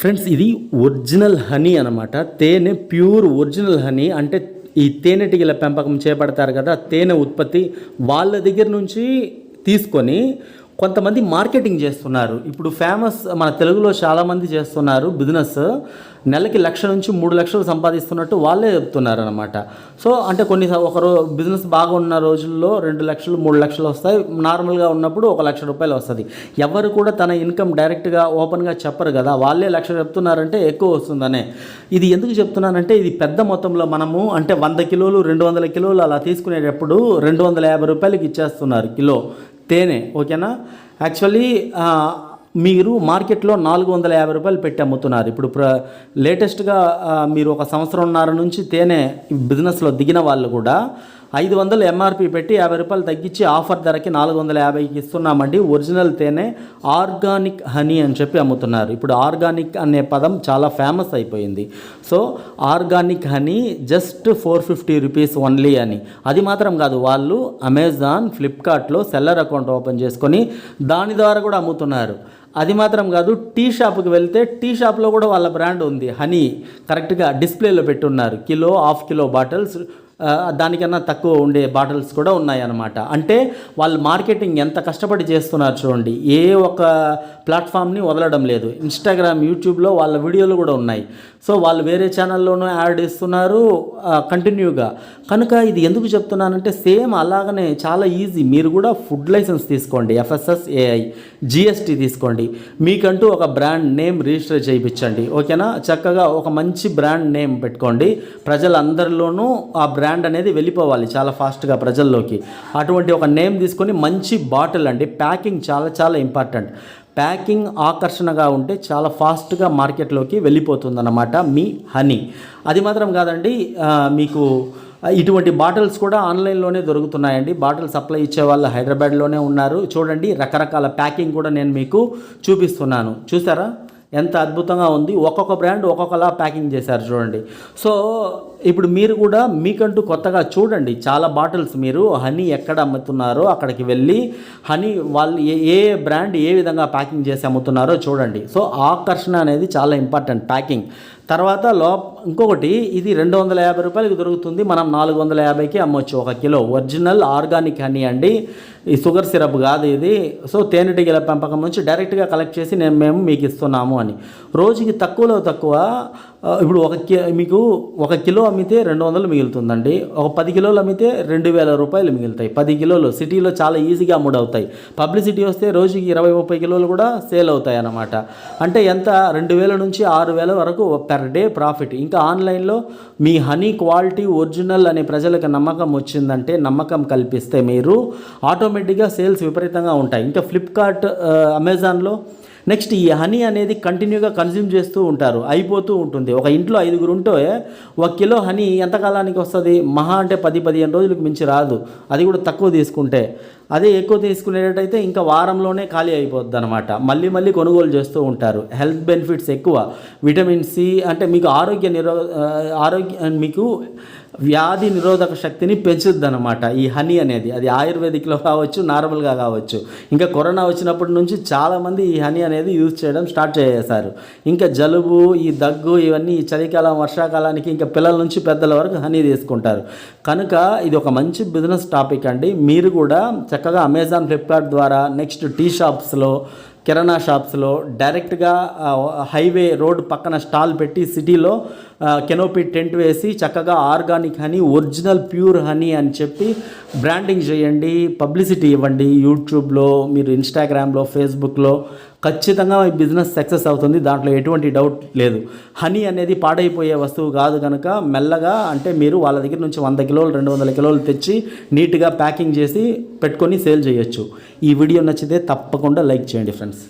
Friends ఇది original honey అనమాట తేనె ప్యూర్ ఒరిజినల్ హనీ. అంటే ఈ తేనెటీగల పెంపకం చేపడతారు కదా తేనె ఉత్పత్తి వాళ్ళ దగ్గర నుంచి తీసుకొని కొంతమంది మార్కెటింగ్ చేస్తున్నారు. ఇప్పుడు ఫేమస్ మన తెలుగులో చాలామంది చేస్తున్నారు బిజినెస్. నెలకి లక్ష నుంచి మూడు లక్షలు సంపాదిస్తున్నట్టు వాళ్ళే చెప్తున్నారు అనమాట సో అంటే కొన్ని ఒకరు బిజినెస్ బాగా ఉన్న రోజుల్లో రెండు లక్షలు మూడు లక్షలు వస్తాయి. నార్మల్గా ఉన్నప్పుడు ఒక లక్ష రూపాయలు వస్తుంది. ఎవరు కూడా తన ఇన్కమ్ డైరెక్ట్గా ఓపెన్గా చెప్పరు కదా. వాళ్ళే లక్ష చెప్తున్నారంటే ఎక్కువ వస్తుందనే. ఇది ఎందుకు చెప్తున్నానంటే ఇది పెద్ద మొత్తంలో మనము అంటే వంద కిలోలు రెండు వందల కిలోలు అలా తీసుకునేటప్పుడు రెండు వందల యాభై రూపాయలకి ఇచ్చేస్తున్నారు కిలో. తేనె ఓకేనా? యాక్చువల్లీ మీరు మార్కెట్లో నాలుగు వందల యాభై రూపాయలు పెట్టి అమ్ముతున్నారు. ఇప్పుడు ప్ర లేటెస్ట్గా మీరు ఒక సంవత్సరంన్నర నుంచి తేనె బిజినెస్లో దిగిన వాళ్ళు కూడా ఐదు వందలు ఎంఆర్పి పెట్టి యాభై రూపాయలు తగ్గించి ఆఫర్ ధరకి నాలుగు వందల యాభైకి ఇస్తున్నామండి. ఒరిజినల్ తేనె ఆర్గానిక్ హనీ అని చెప్పి అమ్ముతున్నారు. ఇప్పుడు ఆర్గానిక్ అనే పదం చాలా ఫేమస్ అయిపోయింది. So organic honey just four fifty rupees only అని. అది మాత్రం కాదు వాళ్ళు అమెజాన్ ఫ్లిప్కార్ట్లో సెల్లర్ అకౌంట్ ఓపెన్ చేసుకొని దాని ద్వారా కూడా అమ్ముతున్నారు. అది మాత్రం కాదు టీ షాప్కి వెళ్తే టీ షాప్లో కూడా వాళ్ళ బ్రాండ్ ఉంది హనీ. కరెక్ట్గా డిస్ప్లేలో పెట్టున్నారు. కిలో హాఫ్ కిలో బాటిల్స్ దానికన్నా తక్కువ ఉండే బాటిల్స్ కూడా ఉన్నాయన్నమాట. అంటే వాళ్ళు మార్కెటింగ్ ఎంత కష్టపడి చేస్తున్నారు చూడండి. ఏ ఒక ప్లాట్ఫామ్ని వదలడం లేదు. ఇన్స్టాగ్రామ్ యూట్యూబ్లో వాళ్ళ వీడియోలు కూడా ఉన్నాయి. సో వాళ్ళు వేరే ఛానల్లోనూ యాడ్ ఇస్తున్నారు కంటిన్యూగా. కనుక ఇది ఎందుకు చెప్తున్నానంటే సేమ్ అలాగనే చాలా ఈజీ. మీరు కూడా ఫుడ్ లైసెన్స్ తీసుకోండి. ఎఫ్ఎస్ఎస్ ఏఐ జిఎస్టీ తీసుకోండి. మీకంటూ ఒక బ్రాండ్ నేమ్ రిజిస్టర్ చేయించండి. ఓకేనా? చక్కగా ఒక మంచి బ్రాండ్ నేమ్ పెట్టుకోండి. ప్రజలందరిలోనూ ఆ బ్రాండ్ అనేది వెళ్ళిపోవాలి చాలా ఫాస్ట్గా ప్రజల్లోకి. అటువంటి ఒక నేమ్ తీసుకొని మంచి బాటిల్ అండి. ప్యాకింగ్ చాలా చాలా ఇంపార్టెంట్ ప్యాకింగ్ ఆకర్షణగా ఉంటే చాలా ఫాస్ట్గా మార్కెట్లోకి వెళ్ళిపోతుందన్నమాట మీ హనీ అది మాత్రం కాదండి మీకు ఇటువంటి బాటిల్స్ కూడా ఆన్లైన్లోనే దొరుకుతున్నాయండి. బాటిల్ సప్లై ఇచ్చే వాళ్ళు హైదరాబాద్లోనే ఉన్నారు. చూడండి రకరకాల ప్యాకింగ్ కూడా నేను మీకు చూపిస్తున్నాను. చూసారా ఎంత అద్భుతంగా ఉంది. ఒక్కొక్క బ్రాండ్ ఒక్కొక్కలా ప్యాకింగ్ చేశారు చూడండి. సో ఇప్పుడు మీరు కూడా మీకంటూ కొత్తగా చూడండి. చాలా బాటిల్స్ మీరు హనీ ఎక్కడ అమ్ముతున్నారో అక్కడికి వెళ్ళి హనీ వాళ్ళు ఏ ఏ బ్రాండ్ ఏ విధంగా ప్యాకింగ్ చేసి అమ్ముతున్నారో చూడండి. సో ఆకర్షణ అనేది చాలా ఇంపార్టెంట్ ప్యాకింగ్. తర్వాత లో ఇంకొకటి ఇది రెండు వందల యాభై రూపాయలకి దొరుకుతుంది. మనం నాలుగు వందల యాభైకి అమ్మొచ్చు. ఒక కిలో ఒరిజినల్ ఆర్గానిక్ హనీ అండి. ఈ షుగర్ సిరప్ కాదు ఇది. సో తేనెటీగల పెంపకం నుంచి డైరెక్ట్గా కలెక్ట్ చేసి నేను మేము మీకు ఇస్తున్నాము అని. రోజుకి తక్కువలో తక్కువ ఇప్పుడు ఒక కి మీకు ఒక కిలో అమ్మితే రెండు వందలు మిగులుతుందండి. ఒక పది కిలోలు అమ్మితే రెండు వేల రూపాయలు మిగులుతాయి. పది కిలోలు. సిటీలో చాలా ఈజీగా అమ్ముడవుతాయి. పబ్లిసిటీ వస్తే రోజుకి ఇరవై ముప్పై కిలోలు కూడా సేల్ అవుతాయి అన్నమాట అంటే ఎంత? రెండు వేల నుంచి ఆరు వేల వరకు పర్ డే ప్రాఫిట్. ఇంకా ఆన్లైన్లో మీ హనీ క్వాలిటీ ఒరిజినల్ అనే ప్రజలకు నమ్మకం వచ్చిందంటే నమ్మకం కల్పిస్తే మీరు ఆటోమేటిక్గా సేల్స్ విపరీతంగా ఉంటాయి. ఇంకా ఫ్లిప్కార్ట్ అమెజాన్లో నెక్స్ట్ ఈ హనీ అనేది కంటిన్యూగా కన్జ్యూమ్ చేస్తూ ఉంటారు అయిపోతూ ఉంటుంది. ఒక ఇంట్లో ఐదుగురు ఉంటే ఒక కిలో హనీ ఎంతకాలానికి వస్తుంది? మహా అంటే పది పదిహేను రోజులకు మించి రాదు. అది కూడా తక్కువ తీసుకుంటే. అదే ఎక్కువ తీసుకునేటట్టయితే ఇంకా వారంలోనే ఖాళీ అయిపోద్ది అనమాట మళ్ళీ మళ్ళీ కొనుగోలు చేస్తూ ఉంటారు. హెల్త్ బెనిఫిట్స్ ఎక్కువ. విటమిన్ సి అంటే మీకు ఆరోగ్య నిరో ఆరోగ్య మీకు వ్యాధి నిరోధక శక్తిని పెంచుద్ది అనమాట ఈ హనీ అనేది. అది ఆయుర్వేదిక్లో కావచ్చు నార్మల్గా కావచ్చు. ఇంకా కరోనా వచ్చినప్పటి నుంచి చాలామంది ఈ హనీ అనేది యూజ్ చేయడం స్టార్ట్ చేసేసారు ఇంకా జలుబు ఈ దగ్గు ఇవన్నీ ఈ చలికాలం వర్షాకాలానికి ఇంకా పిల్లల నుంచి పెద్దల వరకు హనీ తీసుకుంటారు. కనుక ఇది ఒక మంచి బిజినెస్ టాపిక్ అండి. మీరు కూడా చక్కగా అమెజాన్ ఫ్లిప్కార్ట్ ద్వారా నెక్స్ట్ టీ షాప్స్లో కిరాణా షాప్స్లో డైరెక్ట్గా హైవే రోడ్ పక్కన స్టాల్ పెట్టి సిటీలో కెనోపీ టెంట్ వేసి చక్కగా organic honey original pure honey అని చెప్పి బ్రాండింగ్ చేయండి పబ్లిసిటీ ఇవ్వండి. యూట్యూబ్లో మీరు ఇన్స్టాగ్రామ్లో ఫేస్బుక్లో ఖచ్చితంగా ఈ బిజినెస్ సక్సెస్ అవుతుంది. దాంట్లో ఎటువంటి డౌట్ లేదు. హనీ అనేది పాడైపోయే వస్తువు కాదు కనుక మెల్లగా అంటే మీరు వాళ్ళ దగ్గర నుంచి వంద కిలోలు రెండు వందల కిలోలు తెచ్చి నీట్గా ప్యాకింగ్ చేసి పెట్టుకొని సేల్ చేయొచ్చు. ఈ వీడియో నచ్చితే తప్పకుండా లైక్ చేయండి ఫ్రెండ్స్.